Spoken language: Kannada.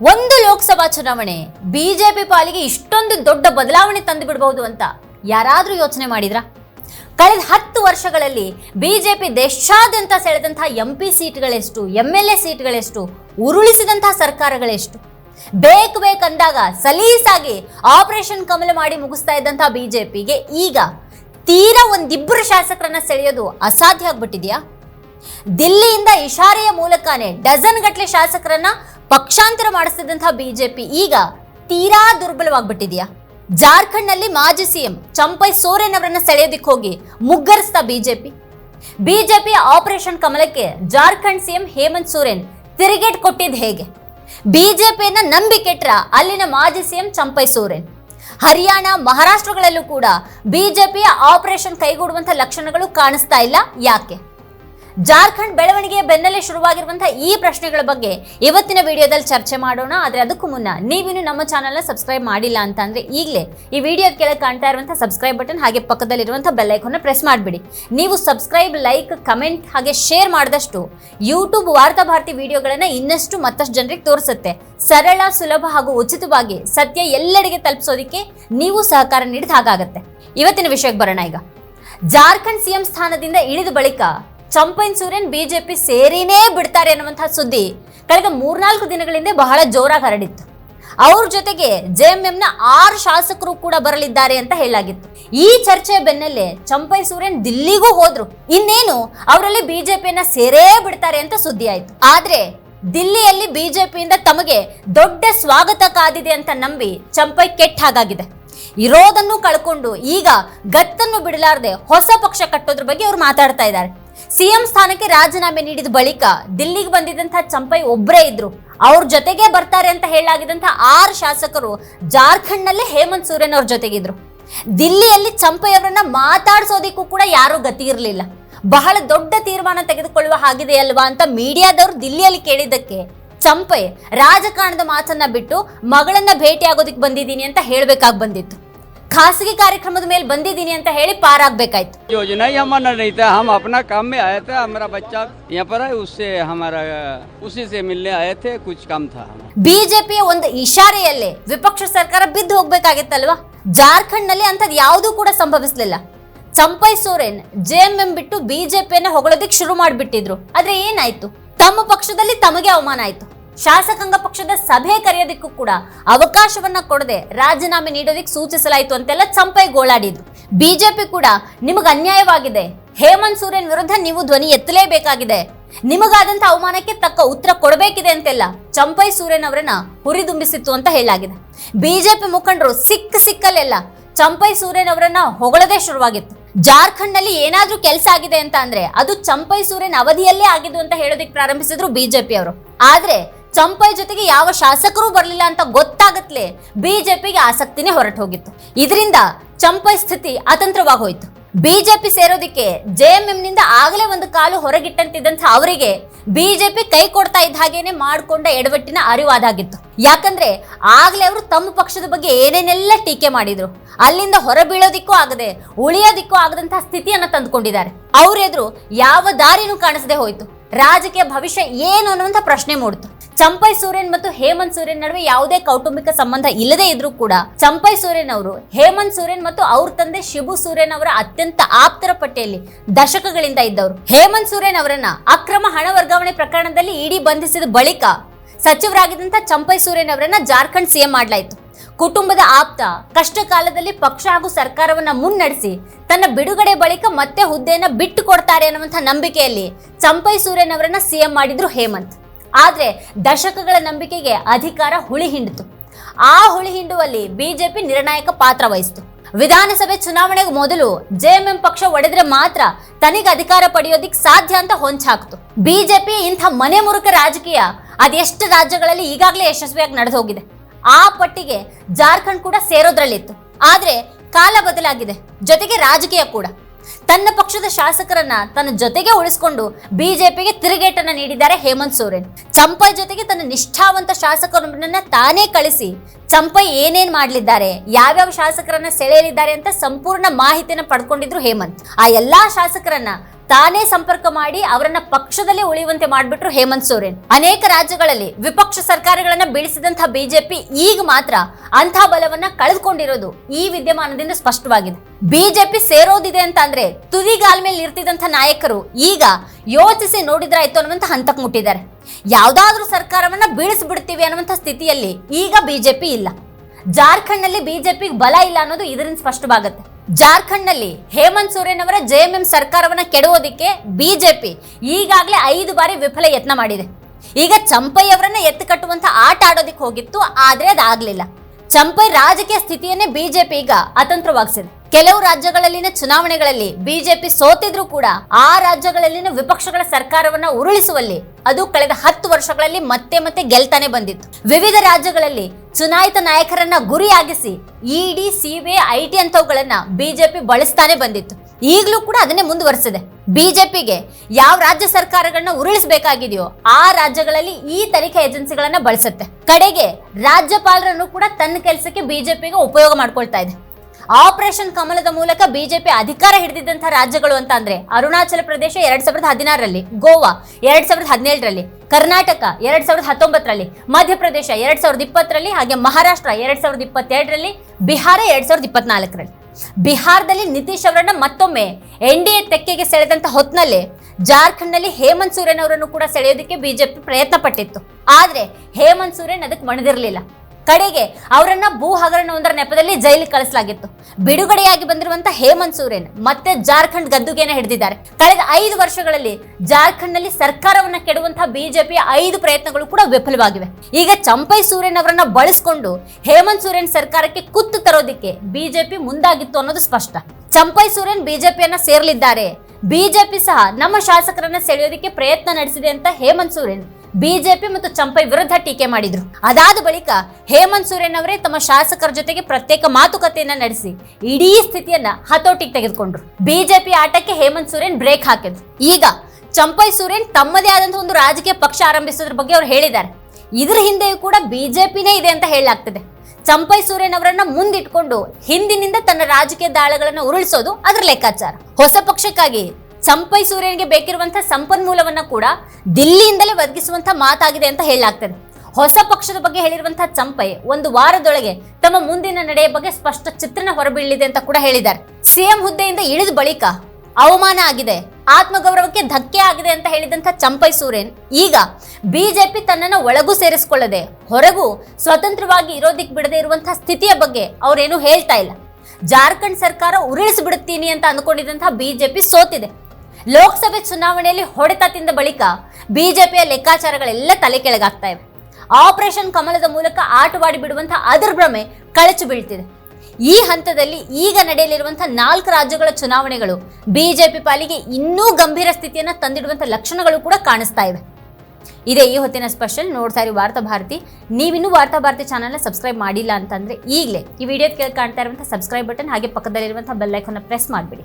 ಒಂದು ಲೋಕಸಭಾ ಚುನಾವಣೆ, ಬಿಜೆಪಿ ಪಾಲಿಗೆ ಇಷ್ಟೊಂದು ದೊಡ್ಡ ಬದಲಾವಣೆ ತಂದು ಬಿಡಬಹುದು ಅಂತ ಯಾರಾದ್ರೂ ಯೋಚನೆ ಮಾಡಿದ್ರಾ? ಕಳೆದ ಹತ್ತು ವರ್ಷಗಳಲ್ಲಿ ಬಿಜೆಪಿ ದೇಶಾದ್ಯಂತ ಸೆಳೆದಂತಹ ಎಂ ಪಿ ಸೀಟ್ಗಳೆಷ್ಟು ಎಂ ಎಲ್ ಎ ಸೀಟ್ಗಳೆಷ್ಟು, ಉರುಳಿಸಿದಂತಹ ಸರ್ಕಾರಗಳೆಷ್ಟು? ಬೇಕು ಬೇಕಂದಾಗ ಸಲೀಸಾಗಿ ಆಪರೇಷನ್ ಕಮಲ ಮಾಡಿ ಮುಗಿಸ್ತಾ ಇದ್ದಂತಹ ಬಿಜೆಪಿಗೆ ಈಗ ತೀರಾ ಒಂದಿಬ್ಬರು ಶಾಸಕರನ್ನ ಸೆಳೆಯೋದು ಅಸಾಧ್ಯ ಆಗ್ಬಿಟ್ಟಿದೆಯಾ? ದಿಲ್ಲಿಯಿಂದ ಇಶಾರೆಯ ಮೂಲಕನೇ ಡಜನ್ ಗಟ್ಟಲೆ ಶಾಸಕರನ್ನ ಪಕ್ಷಾಂತರ ಮಾಡಿಸ್ತಿದ್ದಂತಹ ಬಿಜೆಪಿ, ಈಗ ತೀರಾ ದುರ್ಬಲವಾಗ್ಬಿಟ್ಟಿದ್ಯಾ? ಜಾರ್ಖಂಡ್ನಲ್ಲಿ ಮಾಜಿ ಸಿಎಂ ಚಂಪೈ ಸೋರೆನ್ ಅವರನ್ನ ಸೆಳೆಯೋದಿಕ್ ಹೋಗಿ ಮುಗ್ಗರಿಸ್ತಾ ಬಿಜೆಪಿ. ಬಿಜೆಪಿ ಆಪರೇಷನ್ ಕಮಲಕ್ಕೆ ಜಾರ್ಖಂಡ್ ಸಿಎಂ ಹೇಮಂತ್ ಸೋರೆನ್ ತಿರುಗೇಟ್ ಕೊಟ್ಟಿದ್ದು ಹೇಗೆ? ಬಿಜೆಪಿಯನ್ನ ನಂಬಿ ಕೆಟ್ರ ಅಲ್ಲಿನ ಮಾಜಿ ಸಿಎಂ ಚಂಪೈ ಸೋರೆನ್. ಹರಿಯಾಣ, ಮಹಾರಾಷ್ಟ್ರಗಳಲ್ಲೂ ಕೂಡ ಬಿಜೆಪಿಯ ಆಪರೇಷನ್ ಕೈಗೂಡುವಂತ ಲಕ್ಷಣಗಳು ಕಾಣಿಸ್ತಾ ಇಲ್ಲ. ಯಾಕೆ? ಜಾರ್ಖಂಡ್ ಬೆಳವಣಿಗೆಯ ಬೆನ್ನಲ್ಲೇ ಶುರುವಾಗಿರುವಂತಹ ಈ ಪ್ರಶ್ನೆಗಳ ಬಗ್ಗೆ ಇವತ್ತಿನ ವಿಡಿಯೋದಲ್ಲಿ ಚರ್ಚೆ ಮಾಡೋಣ. ಆದರೆ ಅದಕ್ಕೂ ಮುನ್ನ ನೀವಿನ್ನು ನಮ್ಮ ಚಾನಲ್ನ ಸಬ್ಸ್ಕ್ರೈಬ್ ಮಾಡಿಲ್ಲ ಅಂತ ಅಂದ್ರೆ ಈಗಲೇ ಈ ವಿಡಿಯೋ ಕೆಳಗೆ ಕಾಣ್ತಾ ಇರುವಂತಹ ಸಬ್ಸ್ಕ್ರೈಬ್ ಬಟನ್ ಹಾಗೆ ಪಕ್ಕದಲ್ಲಿರುವಂತಹ ಬೆಲ್ ಐಕಾನ್ನ ಪ್ರೆಸ್ ಮಾಡಿಬಿಡಿ. ನೀವು ಸಬ್ಸ್ಕ್ರೈಬ್ ಲೈಕ್ ಕಮೆಂಟ್ ಹಾಗೆ ಶೇರ್ ಮಾಡಿದಷ್ಟು ಯೂಟ್ಯೂಬ್ ವಾರ್ತಾ ಭಾರತಿ ವಿಡಿಯೋಗಳನ್ನ ಇನ್ನಷ್ಟು ಮತ್ತಷ್ಟು ಜನರಿಗೆ ತೋರಿಸುತ್ತೆ. ಸರಳ, ಸುಲಭ ಹಾಗೂ ಉಚಿತವಾಗಿ ಸತ್ಯ ಎಲ್ಲೆಡೆಗೆ ತಲುಪಿಸೋದಿಕ್ಕೆ ನೀವು ಸಹಕಾರ ನೀಡಿದ ಹಾಗಾಗತ್ತೆ. ಇವತ್ತಿನ ವಿಷಯಕ್ಕೆ ಬರೋಣ ಈಗ. ಜಾರ್ಖಂಡ್ ಸಿಎಂ ಸ್ಥಾನದಿಂದ ಇಳಿದ ಬಳಿಕ ಚಂಪೈನ್ ಸೂರ್ಯನ್ ಬಿಜೆಪಿ ಸೇರಿನೇ ಬಿಡ್ತಾರೆ ಅನ್ನುವಂತಹ ಸುದ್ದಿ ಕಳೆದ ಮೂರ್ನಾಲ್ಕು ದಿನಗಳಿಂದ ಬಹಳ ಜೋರಾಗಿ ಹರಡಿತ್ತು. ಅವ್ರ ಜೊತೆಗೆ ಜೆಎಂಎಂನ ಆರು ಶಾಸಕರು ಕೂಡ ಬರಲಿದ್ದಾರೆ ಅಂತ ಹೇಳಲಾಗಿತ್ತು. ಈ ಚರ್ಚೆಯ ಬೆನ್ನಲ್ಲೇ ಚಂಪೈ ಸೂರ್ಯನ್ ದಿಲ್ಲಿಗೂ ಹೋದ್ರು. ಇನ್ನೇನು, ಅವರಲ್ಲಿ ಬಿಜೆಪಿಯನ್ನ ಸೇರೇ ಬಿಡ್ತಾರೆ ಅಂತ ಸುದ್ದಿ ಆಯ್ತು. ಆದ್ರೆ ದಿಲ್ಲಿಯಲ್ಲಿ ಬಿಜೆಪಿಯಿಂದ ತಮಗೆ ದೊಡ್ಡ ಸ್ವಾಗತ ಕಾದಿದೆ ಅಂತ ನಂಬಿ ಚಂಪೈ ಕೆಟ್ಟ ಹಾಗಾಗಿದೆ. ಇರೋದನ್ನು ಕಳ್ಕೊಂಡು ಈಗ ಗತ್ತನ್ನು ಬಿಡಲಾರದೆ ಹೊಸ ಪಕ್ಷ ಕಟ್ಟೋದ್ರ ಬಗ್ಗೆ ಅವ್ರು ಮಾತಾಡ್ತಾ ಇದ್ದಾರೆ. ಸಿಎಂ ಸ್ಥಾನಕ್ಕೆ ರಾಜೀನಾಮೆ ನೀಡಿದ ಬಳಿಕ ದಿಲ್ಲಿಗೆ ಬಂದಿದ್ದಂತಹ ಚಂಪೈ ಒಬ್ಬರೇ ಇದ್ರು. ಅವ್ರ ಜೊತೆಗೆ ಬರ್ತಾರೆ ಅಂತ ಹೇಳಲಾಗಿದ್ದಂತಹ ಆರು ಶಾಸಕರು ಜಾರ್ಖಂಡ್ನಲ್ಲೇ ಹೇಮಂತ್ ಸೊರೇನ್ ಅವ್ರ ಜೊತೆಗಿದ್ರು ದಿಲ್ಲಿಯಲ್ಲಿ ಚಂಪೈ ಅವರನ್ನ ಮಾತಾಡಿಸೋದಿಕ್ಕೂ ಕೂಡ ಯಾರೂ ಗತಿ ಇರಲಿಲ್ಲ. ಬಹಳ ದೊಡ್ಡ ತೀರ್ಮಾನ ತೆಗೆದುಕೊಳ್ಳುವ ಹಾಗಿದೆ ಅಲ್ವಾ ಅಂತ ಮೀಡಿಯಾದವರು ದಿಲ್ಲಿಯಲ್ಲಿ ಕೇಳಿದ್ದಕ್ಕೆ ಚಂಪೈ ರಾಜಕಾರಣದ ಮಾತನ್ನ ಬಿಟ್ಟು ಮಗಳನ್ನ ಭೇಟಿಯಾಗೋದಕ್ಕೆ ಬಂದಿದ್ದೀನಿ ಅಂತ ಹೇಳ್ಬೇಕಾಗಿ ಬಂದಿತ್ತು. ಖಾಸಗಿ ಕಾರ್ಯಕ್ರಮದ ಮೇಲೆ ಬಂದಿದ್ದೀನಿ ಅಂತ ಹೇಳಿ ಪಾರಾಗ್ಬೇಕಾಯ್ತು योजना ही हमारा नहीं था हम अपना काम में आए थे हमारा बच्चा यहाँ पर है उससे हमारा उसी से मिलने आए थे कुछ काम था हमारा ಬಿಜೆಪಿಯ ಒಂದು ಇಶಾರೆಯಲ್ಲೇ ವಿಪಕ್ಷ ಸರ್ಕಾರ ಬಿದ್ದು ಹೋಗ್ಬೇಕಾಗಿತ್ತಲ್ವಾ ಜಾರ್ಖಂಡ್ ನಲ್ಲಿ ಅಂತದ್ ಯಾವುದೂ ಕೂಡ ಸಂಭವಿಸಲಿಲ್ಲ ಚಂಪೈ ಸೋರೆನ್ ಜೆಎಂಎಂ ಬಿಟ್ಟು ಬಿಜೆಪಿಯನ್ನ ಹೊಗಳೋದಿಕ್ ಶುರು ಮಾಡಿಬಿಟ್ಟಿದ್ರು ಆದ್ರೆ ಏನಾಯ್ತು ತಮ್ಮ ಪಕ್ಷದಲ್ಲಿ ತಮಗೆ ಅವಮಾನ ಆಯ್ತು ಶಾಸಕಾಂಗ ಪಕ್ಷದ ಸಭೆ ಕರೆಯೋದಕ್ಕೂ ಕೂಡ ಅವಕಾಶವನ್ನ ಕೊಡದೆ ರಾಜೀನಾಮೆ ನೀಡೋದಿಕ್ ಸೂಚಿಸಲಾಯಿತು ಅಂತೆಲ್ಲ ಚಂಪೈ ಗೋಳಾಡಿದ್ರು ಬಿಜೆಪಿ ಕೂಡ ನಿಮಗೆ ಅನ್ಯಾಯವಾಗಿದೆ. ಹೇಮಂತ್ ಸೂರ್ಯನ್ ವಿರುದ್ಧ ನೀವು ಧ್ವನಿ ಎತ್ತಲೇಬೇಕಾಗಿದೆ. ನಿಮಗಾದಂಥ ಅವಮಾನಕ್ಕೆ ತಕ್ಕ ಉತ್ತರ ಕೊಡಬೇಕಿದೆ ಅಂತೆಲ್ಲ ಚಂಪೈ ಸೂರ್ಯನ್ ಅವರನ್ನ ಹುರಿದುಂಬಿಸಿತ್ತು ಅಂತ ಹೇಳಲಾಗಿದೆ. ಬಿಜೆಪಿ ಮುಖಂಡರು ಸಿಕ್ಕ ಸಿಕ್ಕಲ್ಲೆಲ್ಲ ಚಂಪೈ ಸೂರ್ಯನ್ ಅವರನ್ನ ಹೊಗಳದೇ ಶುರುವಾಗಿತ್ತು. ಜಾರ್ಖಂಡ್ನಲ್ಲಿ ಏನಾದ್ರೂ ಕೆಲಸ ಆಗಿದೆ ಅಂತ ಅಂದ್ರೆ ಅದು ಚಂಪೈ ಸೂರ್ಯನ್ ಅವಧಿಯಲ್ಲೇ ಆಗಿದ್ದು ಅಂತ ಹೇಳೋದಕ್ಕೆ ಪ್ರಾರಂಭಿಸಿದ್ರು ಬಿಜೆಪಿ ಅವರು. ಆದ್ರೆ ಚಂಪೈ ಜೊತೆಗೆ ಯಾವ ಶಾಸಕರು ಬರಲಿಲ್ಲ ಅಂತ ಗೊತ್ತಾಗತ್ಲೆ ಬಿಜೆಪಿಗೆ ಆಸಕ್ತಿನೇ ಹೊರಟು ಹೋಗಿತ್ತು ಇದರಿಂದ ಚಂಪೈ ಸ್ಥಿತಿ ಅತಂತ್ರವಾಗಿ ಹೋಯ್ತು ಬಿಜೆಪಿ ಸೇರೋದಿಕ್ಕೆ ಜೆಎಂಎಂ ನಿಂದ ಆಗಲೇ ಒಂದು ಕಾಲು ಹೊರಗಿಟ್ಟಂತಿದ್ದಂಥ ಅವರಿಗೆ ಬಿಜೆಪಿ ಕೈ ಕೊಡ್ತಾ ಇದ್ದ ಹಾಗೇನೆ ಮಾಡಿಕೊಂಡ ಎಡವಟ್ಟಿನ ಅರಿವಾದಾಗಿತ್ತು. ಯಾಕಂದ್ರೆ ಆಗಲೇ ಅವರು ತಮ್ಮ ಪಕ್ಷದ ಬಗ್ಗೆ ಏನೇನೆಲ್ಲ ಟೀಕೆ ಮಾಡಿದ್ರು. ಅಲ್ಲಿಂದ ಹೊರಬೀಳೋದಿಕ್ಕೂ ಆಗದೆ ಉಳಿಯೋದಿಕ್ಕೂ ಆಗದಂತಹ ಸ್ಥಿತಿಯನ್ನ ತಂದುಕೊಂಡಿದ್ದಾರೆ. ಅವ್ರೆದ್ರು ಯಾವ ದಾರಿನೂ ಕಾಣಿಸದೆ ಹೋಯ್ತು. ರಾಜಕೀಯ ಭವಿಷ್ಯ ಏನು ಅನ್ನುವಂಥ ಪ್ರಶ್ನೆ ಮೂಡಿತು. ಚಂಪೈ ಸೂರ್ಯನ್ ಮತ್ತು ಹೇಮಂತ್ ಸೂರ್ಯನ್ ನಡುವೆ ಯಾವುದೇ ಕೌಟುಂಬಿಕ ಸಂಬಂಧ ಇಲ್ಲದೆ ಇದ್ರೂ ಕೂಡ ಚಂಪೈ ಸೂರ್ಯನ್ ಅವರು, ಹೇಮಂತ್ ಸೂರ್ಯನ್ ಮತ್ತು ಅವ್ರ ತಂದೆ ಶಿಬು ಸೂರ್ಯನ್ ಅವರ ಅತ್ಯಂತ ಆಪ್ತರ ಪಟ್ಟಿಯಲ್ಲಿ ದಶಕಗಳಿಂದ ಇದ್ದವರು. ಹೇಮಂತ್ ಸೂರ್ಯನ್ ಅವರನ್ನ ಅಕ್ರಮ ಹಣ ವರ್ಗಾವಣೆ ಪ್ರಕರಣದಲ್ಲಿ ಇಡಿ ಬಂಧಿಸಿದ ಬಳಿಕ ಸಚಿವರಾಗಿದ್ದಂತ ಚಂಪೈ ಸೂರ್ಯನ್ ಅವರನ್ನ ಜಾರ್ಖಂಡ್ ಸಿಎಂ ಮಾಡಲಾಯಿತು. ಕುಟುಂಬದ ಆಪ್ತ ಕಷ್ಟ ಕಾಲದಲ್ಲಿ ಪಕ್ಷ ಹಾಗೂ ಸರ್ಕಾರವನ್ನ ಮುನ್ನಡೆಸಿ ತನ್ನ ಬಿಡುಗಡೆ ಬಳಿಕ ಮತ್ತೆ ಹುದ್ದೆಯನ್ನ ಬಿಟ್ಟು ಕೊಡ್ತಾರೆ ಅನ್ನುವಂಥ ನಂಬಿಕೆಯಲ್ಲಿ ಚಂಪೈ ಸೂರ್ಯನ್ ಅವರನ್ನ ಸಿಎಂ ಮಾಡಿದ್ರು ಹೇಮಂತ್. ಆದ್ರೆ ದಶಕಗಳ ನಂಬಿಕೆಗೆ ಅಧಿಕಾರ ಹುಳಿ ಹಿಂಡಿತು. ಆ ಹುಳಿ ಹಿಂಡುವಲ್ಲಿ ಬಿಜೆಪಿ ನಿರ್ಣಾಯಕ ಪಾತ್ರ ವಹಿಸಿತು. ವಿಧಾನಸಭೆ ಚುನಾವಣೆಗೆ ಮೊದಲು ಜೆಎಂಎಂ ಪಕ್ಷ ಒಡೆದ್ರೆ ಮಾತ್ರ ತನಿಗೆ ಅಧಿಕಾರ ಪಡೆಯೋದಿಕ್ ಸಾಧ್ಯ ಅಂತ ಹೊಂಚಾಕ್ತು. ಬಿಜೆಪಿ ಇಂಥ ಮನೆ ಮುರುಕ ರಾಜಕೀಯ ಅದೆಷ್ಟು ರಾಜ್ಯಗಳಲ್ಲಿ ಈಗಾಗಲೇ ಯಶಸ್ವಿಯಾಗಿ ನಡೆದು ಹೋಗಿದೆ ಆ ಪಟ್ಟಿಗೆ ಜಾರ್ಖಂಡ್ ಕೂಡ ಸೇರೋದ್ರಲ್ಲಿತ್ತು. ಆದ್ರೆ ಕಾಲ ಬದಲಾಗಿದೆ. ಜೊತೆಗೆ ರಾಜಕೀಯ ಕೂಡ. ತನ್ನ ಪಕ್ಷದ ಶಾಸಕರನ್ನ ತನ್ನ ಜೊತೆಗೆ ಉಳಿಸಿಕೊಂಡು ಬಿಜೆಪಿಗೆ ತಿರುಗೇಟನ್ನ ನೀಡಿದ್ದಾರೆ ಹೇಮಂತ್ ಸೋರೆನ್. ಚಂಪೈ ಜೊತೆಗೆ ತನ್ನ ನಿಷ್ಠಾವಂತ ಶಾಸಕರನ್ನ ತಾನೇ ಕಳಿಸಿ ಚಂಪೈ ಏನೇನ್ ಮಾಡಲಿದ್ದಾರೆ, ಯಾವ್ಯಾವ ಶಾಸಕರನ್ನ ಸೆಳೆಯಲಿದ್ದಾರೆ ಅಂತ ಸಂಪೂರ್ಣ ಮಾಹಿತಿಯನ್ನ ಪಡ್ಕೊಂಡಿದ್ರು ಹೇಮಂತ್. ಆ ಎಲ್ಲಾ ಶಾಸಕರನ್ನ ತಾನೇ ಸಂಪರ್ಕ ಮಾಡಿ ಅವರನ್ನ ಪಕ್ಷದಲ್ಲೇ ಉಳಿಯುವಂತೆ ಮಾಡಿಬಿಟ್ರು ಹೇಮಂತ್ ಸೋರೆನ್. ಅನೇಕ ರಾಜ್ಯಗಳಲ್ಲಿ ವಿಪಕ್ಷ ಸರ್ಕಾರಗಳನ್ನ ಬೀಳಿಸಿದಂತಹ ಬಿಜೆಪಿ ಈಗ ಮಾತ್ರ ಅಂತಹ ಬಲವನ್ನ ಕಳೆದುಕೊಂಡಿರೋದು ಈ ವಿದ್ಯಮಾನದಿಂದ ಸ್ಪಷ್ಟವಾಗಿದೆ. ಬಿಜೆಪಿ ಸೇರೋದಿದೆ ಅಂತ ಅಂದ್ರೆ ತುದಿಗಾಲ್ ಮೇಲೆ ನಿರ್ತಿದಂತ ನಾಯಕರು ಈಗ ಯೋಚಿಸಿ ನೋಡಿದ್ರಾಯ್ತು ಅನ್ನುವಂತ ಹಂತಕ್ಕೆ ಮುಟ್ಟಿದ್ದಾರೆ. ಯಾವ್ದಾದ್ರೂ ಸರ್ಕಾರವನ್ನ ಬೀಳಿಸ್ಬಿಡ್ತೀವಿ ಅನ್ನುವಂಥ ಸ್ಥಿತಿಯಲ್ಲಿ ಈಗ ಬಿಜೆಪಿ ಇಲ್ಲ. ಜಾರ್ಖಂಡ್ನಲ್ಲಿ ಬಿಜೆಪಿ ಬಲ ಇಲ್ಲ ಅನ್ನೋದು ಇದರಿಂದ ಸ್ಪಷ್ಟವಾಗುತ್ತೆ. ಜಾರ್ಖಂಡ್ನಲ್ಲಿ ಹೇಮಂತ್ ಸೊರೇನ್ ಅವರ ಜೆಎಂಎಂ ಸರ್ಕಾರವನ್ನ ಕೆಡವೋದಿಕ್ಕೆ ಬಿಜೆಪಿ ಈಗಾಗಲೇ ಐದು ಬಾರಿ ವಿಫಲ ಯತ್ನ ಮಾಡಿದೆ. ಈಗ ಚಂಪೈ ಅವರನ್ನ ಎತ್ತು ಕಟ್ಟುವಂತ ಆಟ ಆಡೋದಿಕ್ಕೆ ಹೋಗಿತ್ತು, ಆದ್ರೆ ಅದಾಗಲಿಲ್ಲ. ಚಂಪೈ ರಾಜಕೀಯ ಸ್ಥಿತಿಯನ್ನೇ ಬಿಜೆಪಿ ಈಗ ಅತಂತ್ರವಾಗಿಸಿದೆ. ಕೆಲವು ರಾಜ್ಯಗಳಲ್ಲಿನ ಚುನಾವಣೆಗಳಲ್ಲಿ ಬಿಜೆಪಿ ಸೋತಿದ್ರು ಕೂಡ ಆ ರಾಜ್ಯಗಳಲ್ಲಿನ ವಿಪಕ್ಷಗಳ ಸರ್ಕಾರವನ್ನ ಉರುಳಿಸುವಲ್ಲಿ ಅದು ಕಳೆದ ಹತ್ತು ವರ್ಷಗಳಲ್ಲಿ ಮತ್ತೆ ಮತ್ತೆ ಗೆಲ್ತಾನೆ ಬಂದಿತ್ತು. ವಿವಿಧ ರಾಜ್ಯಗಳಲ್ಲಿ ಚುನಾಯಿತ ನಾಯಕರನ್ನ ಗುರಿಯಾಗಿಸಿ ಇಡಿ, ಸಿಬಿಐ, ಐಟಿ ಅಂತವುಗಳನ್ನ ಬಿಜೆಪಿ ಬಳಸ್ತಾನೆ ಬಂದಿತ್ತು. ಈಗಲೂ ಕೂಡ ಅದನ್ನೇ ಮುಂದುವರಿಸಿದೆ. ಬಿಜೆಪಿಗೆ ಯಾವ ರಾಜ್ಯ ಸರ್ಕಾರಗಳನ್ನ ಉರುಳಿಸಬೇಕಾಗಿದೆಯೋ ಆ ರಾಜ್ಯಗಳಲ್ಲಿ ಈ ತನಿಖಾ ಏಜೆನ್ಸಿಗಳನ್ನ ಬಳಸುತ್ತೆ. ಕಡೆಗೆ ರಾಜ್ಯಪಾಲರನ್ನು ಕೂಡ ತನ್ನ ಕೆಲಸಕ್ಕೆ ಬಿಜೆಪಿಗೆ ಉಪಯೋಗ ಮಾಡ್ಕೊಳ್ತಾ ಇದೆ. ಆಪರೇಷನ್ ಕಮಲದ ಮೂಲಕ ಬಿಜೆಪಿ ಅಧಿಕಾರ ಹಿಡಿದಿದ್ದಂತಹ ರಾಜ್ಯಗಳು ಅಂತ ಅಂದ್ರೆ ಅರುಣಾಚಲ ಪ್ರದೇಶ ಎರಡ್ ಸಾವಿರದ ಹದಿನಾರರಲ್ಲಿ, ಗೋವಾ ಎರಡ್ ಸಾವಿರದ ಹದಿನೇಳರಲ್ಲಿ, ಕರ್ನಾಟಕ ಎರಡ್ ಸಾವಿರದ ಹತ್ತೊಂಬತ್ತರಲ್ಲಿ, ಮಧ್ಯಪ್ರದೇಶ ಎರಡ್ ಸಾವಿರದ ಇಪ್ಪತ್ತರಲ್ಲಿ, ಹಾಗೆ ಮಹಾರಾಷ್ಟ್ರ ಎರಡ್ ಸಾವಿರದ ಇಪ್ಪತ್ತೆರಡರಲ್ಲಿ, ಬಿಹಾರ ಎರಡ್ ಸಾವಿರದ ಇಪ್ಪತ್ನಾಲ್ಕರಲ್ಲಿ. ಬಿಹಾರದಲ್ಲಿ ನಿತೀಶ್ ಅವರನ್ನ ಮತ್ತೊಮ್ಮೆ ಎನ್ ಡಿ ಎ ತೆಕ್ಕೆಗೆ ಸೆಳೆದಂತ ಹೊತ್ನಲ್ಲೇ ಜಾರ್ಖಂಡ್ನಲ್ಲಿ ಹೇಮಂತ್ ಸೋರೆನ್ ಅವರನ್ನು ಕೂಡ ಸೆಳೆಯೋದಕ್ಕೆ ಬಿಜೆಪಿ ಪ್ರಯತ್ನ ಪಟ್ಟಿತ್ತು ಆದ್ರೆ ಹೇಮಂತ್ ಸೋರೆನ್ ಅದಕ್ಕೆ ಮಣಿದಿರಲಿಲ್ಲ. ಕಡೆಗೆ ಅವರನ್ನ ಭೂ ಹಗರಣವೊಂದರ ನೆಪದಲ್ಲಿ ಜೈಲಿಗೆ ಕಳಿಸಲಾಗಿತ್ತು. ಬಿಡುಗಡೆಯಾಗಿ ಬಂದಿರುವಂತ ಹೇಮಂತ್ ಸೋರೆನ್ ಮತ್ತೆ ಜಾರ್ಖಂಡ್ ಗದ್ದುಗೆನ ಹಿಡಿದಿದ್ದಾರೆ. ಕಳೆದ ಐದು ವರ್ಷಗಳಲ್ಲಿ ಜಾರ್ಖಂಡ್ನಲ್ಲಿ ಸರ್ಕಾರವನ್ನ ಕೆಡುವಂತಹ ಬಿಜೆಪಿಯ ಐದು ಪ್ರಯತ್ನಗಳು ಕೂಡ ವಿಫಲವಾಗಿವೆ. ಈಗ ಚಂಪೈ ಸೂರ್ಯನ್ ಅವರನ್ನ ಬಳಸಿಕೊಂಡು ಹೇಮಂತ್ ಸೋರೆನ್ ಸರ್ಕಾರಕ್ಕೆ ಕುತ್ತು ತರೋದಿಕ್ಕೆ ಬಿಜೆಪಿ ಮುಂದಾಗಿತ್ತು ಅನ್ನೋದು ಸ್ಪಷ್ಟ. ಚಂಪೈ ಸೂರೇನ್ ಬಿಜೆಪಿಯನ್ನ ಸೇರಲಿದ್ದಾರೆ. ಬಿಜೆಪಿ ಸಹ ನಮ್ಮ ಶಾಸಕರನ್ನ ಸೆಳೆಯೋದಕ್ಕೆ ಪ್ರಯತ್ನ ನಡೆಸಿದೆ ಅಂತ ಹೇಮಂತ್ ಸೋರೆನ್ ಬಿಜೆಪಿ ಮತ್ತು ಚಂಪೈ ವಿರುದ್ಧ ಟೀಕೆ ಮಾಡಿದ್ರು. ಅದಾದ ಬಳಿಕ ಹೇಮಂತ್ ಸೊರೇನ್ ಅವರೇ ತಮ್ಮ ಶಾಸಕರ ಜೊತೆಗೆ ಪ್ರತ್ಯೇಕ ಮಾತುಕತೆಯನ್ನ ನಡೆಸಿ ಇಡೀ ಸ್ಥಿತಿಯನ್ನ ಹತೋಟಿಗೆ ತೆಗೆದುಕೊಂಡ್ರು. ಬಿಜೆಪಿ ಆಟಕ್ಕೆ ಹೇಮಂತ್ ಸೊರೇನ್ ಬ್ರೇಕ್ ಹಾಕಿದ್ರು. ಈಗ ಚಂಪೈ ಸೊರೇನ್ ತಮ್ಮದೇ ಆದಂತಹ ಒಂದು ರಾಜಕೀಯ ಪಕ್ಷ ಆರಂಭಿಸೋದ್ರ ಬಗ್ಗೆ ಅವ್ರು ಹೇಳಿದ್ದಾರೆ. ಇದರ ಹಿಂದೆಯೂ ಕೂಡ ಬಿಜೆಪಿನೇ ಇದೆ ಅಂತ ಹೇಳಲಾಗ್ತದೆ. ಚಂಪೈ ಸೂರ್ಯನ್ ಅವರನ್ನ ಮುಂದಿಟ್ಕೊಂಡು ಹಿಂದಿನಿಂದ ತನ್ನ ರಾಜಕೀಯ ದಾಳಗಳನ್ನು ಉರುಳಿಸೋದು ಅದರ ಲೆಕ್ಕಾಚಾರ. ಹೊಸ ಪಕ್ಷಕ್ಕಾಗಿ ಚಂಪೈ ಸೂರ್ಯನಿಗೆ ಬೇಕಿರುವಂತಹ ಸಂಪನ್ಮೂಲವನ್ನ ಕೂಡ ದಿಲ್ಲಿಯಿಂದಲೇ ಒದಗಿಸುವಂತಹ ಮಾತಾಗಿದೆ ಅಂತ ಹೇಳಲಾಗ್ತದೆ. ಹೊಸ ಪಕ್ಷದ ಬಗ್ಗೆ ಹೇಳಿರುವಂತಹ ಚಂಪೈ ಒಂದು ವಾರದೊಳಗೆ ತಮ್ಮ ಮುಂದಿನ ನಡೆಯ ಬಗ್ಗೆ ಸ್ಪಷ್ಟ ಚಿತ್ರಣ ಹೊರಬೀಳಲಿದೆ ಅಂತ ಕೂಡ ಹೇಳಿದ್ದಾರೆ. ಸಿಎಂ ಹುದ್ದೆಯಿಂದ ಇಳಿದ ಬಳಿಕ ಅವಮಾನ ಆಗಿದೆ, ಆತ್ಮಗೌರವಕ್ಕೆ ಧಕ್ಕೆ ಆಗಿದೆ ಅಂತ ಹೇಳಿದಂಥ ಚಂಪೈ ಸೂರೇನ್ ಈಗ ಬಿಜೆಪಿ ತನ್ನನ್ನು ಒಳಗೂ ಸೇರಿಸಿಕೊಳ್ಳದೆ ಹೊರಗೂ ಸ್ವತಂತ್ರವಾಗಿ ಇರೋದಿಕ್ ಬಿಡದೆ ಇರುವಂತಹ ಸ್ಥಿತಿಯ ಬಗ್ಗೆ ಅವರೇನು ಹೇಳ್ತಾ ಇಲ್ಲ. ಜಾರ್ಖಂಡ್ ಸರ್ಕಾರ ಉರುಳಿಸಿಬಿಡುತ್ತೀನಿ ಅಂತ ಅಂದ್ಕೊಂಡಿದ್ದಂತಹ ಬಿಜೆಪಿ ಸೋತಿದೆ. ಲೋಕಸಭೆ ಚುನಾವಣೆಯಲ್ಲಿ ಹೊಡೆತ ತಿಂದ ಬಳಿಕ ಬಿಜೆಪಿಯ ಲೆಕ್ಕಾಚಾರಗಳೆಲ್ಲ ತಲೆ ಕೆಳಗಾಗ್ತಾ ಇವೆ. ಆಪರೇಷನ್ ಕಮಲದ ಮೂಲಕ ಆಟವಾಡಿ ಬಿಡುವಂತಹ ಅದರ ಭ್ರಮೆ ಕಳಚು ಬೀಳ್ತಿದೆ. ಈ ಹಂತದಲ್ಲಿ ಈಗ ನಡೆಯಲಿರುವಂತಹ ನಾಲ್ಕು ರಾಜ್ಯಗಳ ಚುನಾವಣೆಗಳು ಬಿಜೆಪಿ ಪಾಲಿಗೆ ಇನ್ನೂ ಗಂಭೀರ ಸ್ಥಿತಿಯನ್ನ ತಂದಿಡುವಂತಹ ಲಕ್ಷಣಗಳು ಕೂಡ ಕಾಣಿಸ್ತಾ ಇವೆ. ಇದೇ ಈ ಹೊತ್ತಿನ ಸ್ಪೆಷಲ್ ನೋಡ್ತಾ ಇರಿ ವಾರ್ತಾ ಭಾರತಿ. ನೀವಿನ್ನೂ ವಾರ್ತಾ ಭಾರತಿ ಚಾನಲ್ನ ಸಬ್ಸ್ಕ್ರೈಬ್ ಮಾಡಿಲ್ಲ ಅಂತಂದ್ರೆ ಈಗಲೇ ಈ ವಿಡಿಯೋ ಕೆಳಗೆ ಕಾಣ್ತಾ ಇರುವಂತಹ ಸಬ್ಸ್ಕ್ರೈಬ್ ಬಟನ್ ಹಾಗೆ ಪಕ್ಕದಲ್ಲಿರುವಂತಹ ಬೆಲ್ ಐಕಾನ್ನ ಪ್ರೆಸ್ ಮಾಡಿಬಿಡಿ.